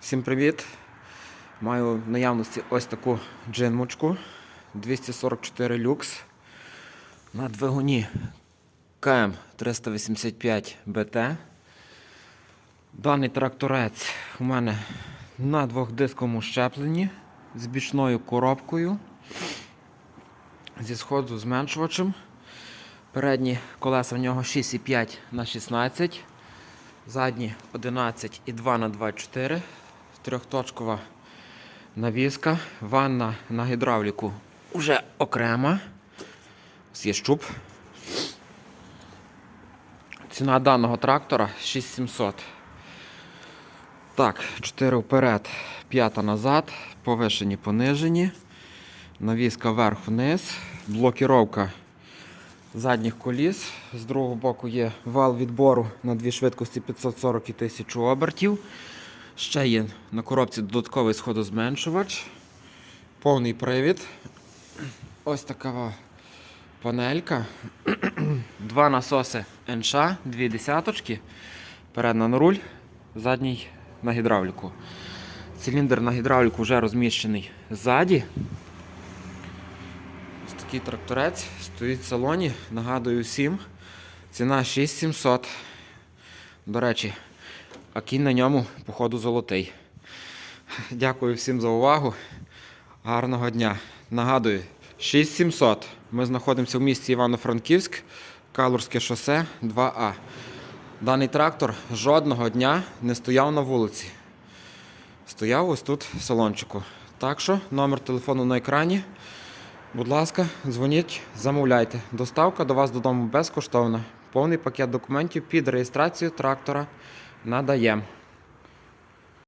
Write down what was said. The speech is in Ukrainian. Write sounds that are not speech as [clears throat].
Всім привіт! Маю в наявності ось таку джинмочку 244 люкс на двигуні КМ 385 БТ. Даний тракторець у мене на двохдисковому щепленні з бічною коробкою, зі сходу зменшувачем. Передні колеса в нього 6,5 на 16 Задні 11,2 на 24 Трьохточкова навіска. Ванна на гідравліку вже окрема. Ось є щуп. Ціна даного трактора 6700. Так, 4 вперед, 5 назад, повишені, понижені. Навіска вверх-вниз, блокіровка задніх коліс. З другого боку є вал відбору на дві швидкості 540 і 1000 обертів. Ще є на коробці додатковий сходозменшувач. Повний привід. Ось така панелька. [clears throat] Два насоси НШ, дві десяточки. Передна на руль, задній на гідравліку. Циліндр на гідравліку вже розміщений ззаді. Ось такий тракторець стоїть в салоні. Нагадую всім. Ціна 6700. До речі, а кінь на ньому, походу, золотий. Дякую всім за увагу. Гарного дня. Нагадую, 6700. Ми знаходимося в місті Івано-Франківськ, Калурське шосе 2А. Даний трактор жодного дня не стояв на вулиці. Стояв ось тут в салончику. Так що номер телефону на екрані. Будь ласка, дзвоніть, замовляйте. Доставка до вас додому безкоштовна. Повний пакет документів під реєстрацію трактора надаємо.